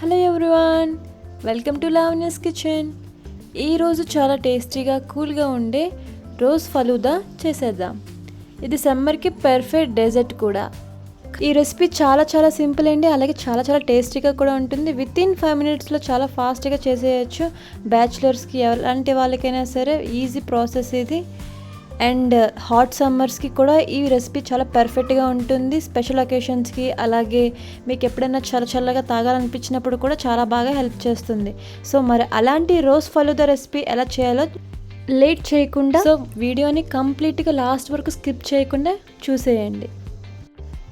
Hello everyone welcome to Lavanya's kitchen. ఈరోజు చాలా టేస్టీగా కూల్గా ఉండే రోజ్ ఫలూదా చేసేద్దాం. ఇది సమ్మర్కి పర్ఫెక్ట్ డెజర్ట్ కూడా. ఈ రెసిపీ చాలా చాలా సింపుల్ అండి అలాగే చాలా చాలా టేస్టీగా కూడా ఉంటుంది. విత్ ఇన్ ఫైవ్ మినిట్స్లో చాలా ఫాస్ట్గా చేసేయచ్చు. బ్యాచిలర్స్కి ఎలాంటి వాళ్ళకైనా సరే ఈజీ ప్రాసెస్ ఇది. అండ్ హాట్ సమ్మర్స్కి కూడా ఈ రెసిపీ చాలా పర్ఫెక్ట్గా ఉంటుంది. స్పెషల్ ఒకేషన్స్కి అలాగే మీకు ఎప్పుడైనా చల్ల చల్లగా తాగాలనిపించినప్పుడు కూడా చాలా బాగా హెల్ప్ చేస్తుంది. సో మరి అలాంటి రోజ్ ఫలూదా రెసిపీ ఎలా చేయాలో లేట్ చేయకుండా సో వీడియోని కంప్లీట్గా లాస్ట్ వరకు స్కిప్ చేయకుండా చూసేయండి.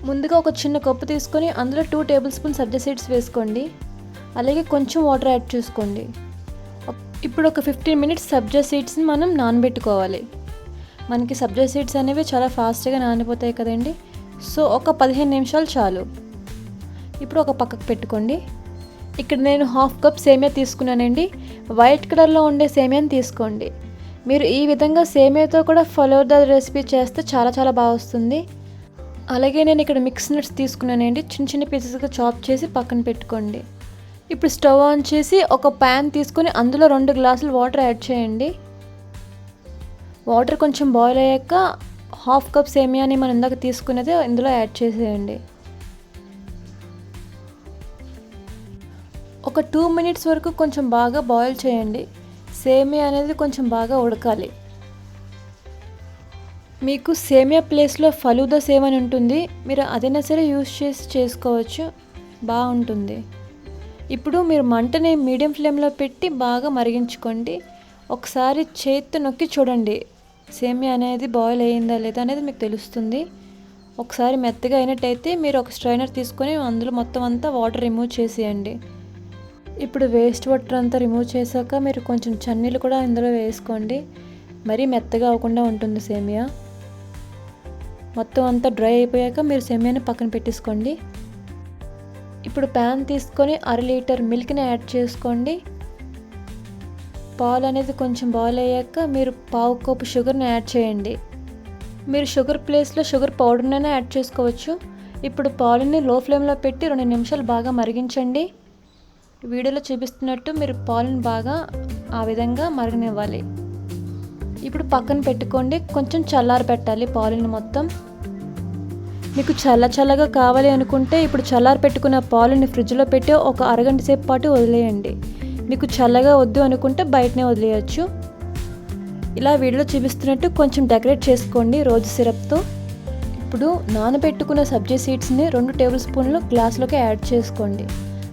ముందుగా ఒక చిన్న కప్పు తీసుకొని అందులో టూ టేబుల్ స్పూన్ సబ్జా సీడ్స్ వేసుకోండి. అలాగే కొంచెం వాటర్ యాడ్ చేసుకోండి. ఇప్పుడు ఒక ఫిఫ్టీన్ మినిట్స్ సబ్జా సీడ్స్ని మనం నానబెట్టుకోవాలి. మనకి సబ్జా సీడ్స్ అనేవి చాలా ఫాస్ట్గా నానిపోతాయి కదండి. సో ఒక పదిహేను నిమిషాలు చాలు. ఇప్పుడు ఒక పక్కకు పెట్టుకోండి. ఇక్కడ నేను హాఫ్ కప్ సేమియా తీసుకున్నానండి. వైట్ కలర్లో ఉండే సేమియాని తీసుకోండి. మీరు ఈ విధంగా సేమియాతో కూడా ఫలోదా రెసిపీ చేస్తే చాలా చాలా బాగా వస్తుంది. అలాగే నేను ఇక్కడ మిక్స్ నట్స్ తీసుకున్నానండి. చిన్న చిన్న పీసెస్గా చాప్ చేసి పక్కన పెట్టుకోండి. ఇప్పుడు స్టవ్ ఆన్ చేసి ఒక ప్యాన్ తీసుకొని అందులో రెండు గ్లాసులు వాటర్ యాడ్ చేయండి. వాటర్ కొంచెం బాయిల్ అయ్యాక హాఫ్ కప్ సేమియాని మనం ఇందాక తీసుకునేది ఇందులో యాడ్ చేసేయండి. ఒక టూ మినిట్స్ వరకు కొంచెం బాగా బాయిల్ చేయండి. సేమియా అనేది కొంచెం బాగా ఉడకాలి. మీకు సేమియా ప్లేస్లో ఫలూదా సేవ్ అని ఉంటుంది. మీరు అదైనా సరే యూస్ చేసి చేసుకోవచ్చు. బాగుంటుంది. ఇప్పుడు మీరు మంటని మీడియం ఫ్లేమ్లో పెట్టి బాగా మరిగించుకోండి. ఒకసారి చేతి నొక్కి చూడండి. సేమియా అనేది బాయిల్ అయ్యిందా లేదా అనేది మీకు తెలుస్తుంది. ఒకసారి మెత్తగా అయినట్టయితే మీరు ఒక స్ట్రైనర్ తీసుకొని అందులో మొత్తం అంతా వాటర్ రిమూవ్ చేసేయండి. ఇప్పుడు వేస్ట్ వాటర్ అంతా రిమూవ్ చేశాక మీరు కొంచెం చన్నీళ్ళు కూడా ఇందులో వేసుకోండి. మరీ మెత్తగా అవ్వకుండా ఉంటుంది సేమియా. మొత్తం అంతా డ్రై అయిపోయాక మీరు సేమియాని పక్కన పెట్టేసుకోండి. ఇప్పుడు ప్యాన్ తీసుకొని అర లీటర్ మిల్క్ని యాడ్ చేసుకోండి. పాలు అనేది కొంచెం బాయిల్ అయ్యాక మీరు పావు కప్పు షుగర్ని యాడ్ చేయండి. మీరు షుగర్ ప్లేస్లో షుగర్ పౌడర్నైనా యాడ్ చేసుకోవచ్చు. ఇప్పుడు పాలుని లో ఫ్లేమ్లో పెట్టి రెండు నిమిషాలు బాగా మరిగించండి. వీడియోలో చూపిస్తున్నట్టు మీరు పాలను బాగా ఆ విధంగా మరగనివ్వాలి. ఇప్పుడు పక్కన పెట్టుకోండి. కొంచెం చల్లారి పెట్టాలి పాలను మొత్తం. మీకు చల్ల చల్లగా కావాలి అనుకుంటే ఇప్పుడు చల్లారి పెట్టుకున్న పాలని ఫ్రిడ్జ్లో పెట్టి ఒక అరగంట సేపు పాటు వదిలేయండి. మీకు చల్లగా వద్దు అనుకుంటే బయటనే వదిలేయచ్చు. ఇలా వీడియోలో చూపిస్తున్నట్టు కొంచెం డెకరేట్ చేసుకోండి రోజు సిరప్తో. ఇప్పుడు నానబెట్టుకున్న సబ్జీ సీడ్స్ని రెండు టేబుల్ స్పూన్లు గ్లాస్లోకి యాడ్ చేసుకోండి.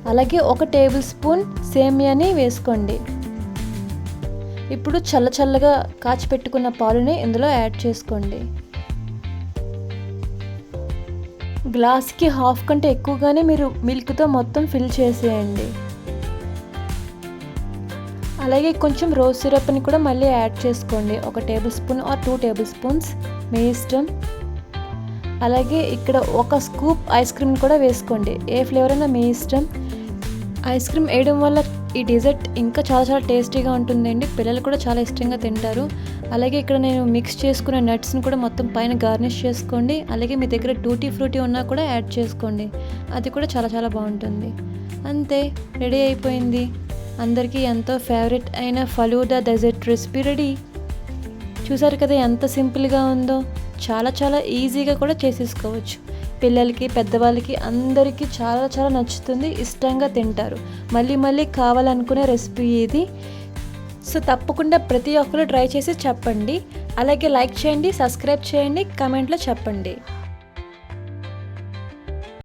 అలాగే ఒక టేబుల్ స్పూన్ సేమియాని వేసుకోండి. ఇప్పుడు చల్ల చల్లగా కాచి పెట్టుకున్న పాలుని ఇందులో యాడ్ చేసుకోండి. గ్లాస్కి హాఫ్ కంటే ఎక్కువగానే మీరు మిల్క్తో మొత్తం ఫిల్ చేసేయండి. అలాగే కొంచెం రోజ్ సిరప్ని కూడా మళ్ళీ యాడ్ చేసుకోండి. ఒక tablespoon or two tablespoons మీ ఇష్టం అలాగే ఇక్కడ ఒక స్కూప్ ఐస్ క్రీమ్ కూడా వేసుకోండి. ఏ ఫ్లేవర్ అయినా మీ ఇష్టం ఐస్ క్రీమ్ వేయడం వల్ల ఈ డెజర్ట్ ఇంకా చాలా చాలా టేస్టీగా ఉంటుందండి. పిల్లలు కూడా చాలా ఇష్టంగా తింటారు. అలాగే ఇక్కడ నేను మిక్స్ చేసుకున్న నట్స్ని కూడా మొత్తం పైన గార్నిష్ చేసుకోండి. అలాగే మీ దగ్గర టూటీ ఫ్రూటీ ఉన్నా కూడా యాడ్ చేసుకోండి. అది కూడా చాలా చాలా బాగుంటుంది. అంతే రెడీ అయిపోయింది. అందరికీ ఎంతో ఫేవరెట్ అయిన ఫలూదా డెజర్ట్ రెసిపీ రెడీ చూసారు కదా ఎంత సింపుల్గా ఉందో? చాలా చాలా ఈజీగా కూడా చేసేసుకోవచ్చు. పిల్లలకి పెద్దవాళ్ళకి అందరికీ చాలా చాలా నచ్చుతుంది ఇష్టంగా తింటారు. మళ్ళీ మళ్ళీ కావాలనుకునే రెసిపీ ఇది. సో తప్పకుండా ప్రతి ఒక్కరు ట్రై చేసి చెప్పండి. అలాగే లైక్ చేయండి సబ్స్క్రైబ్ చేయండి కమెంట్లో చెప్పండి.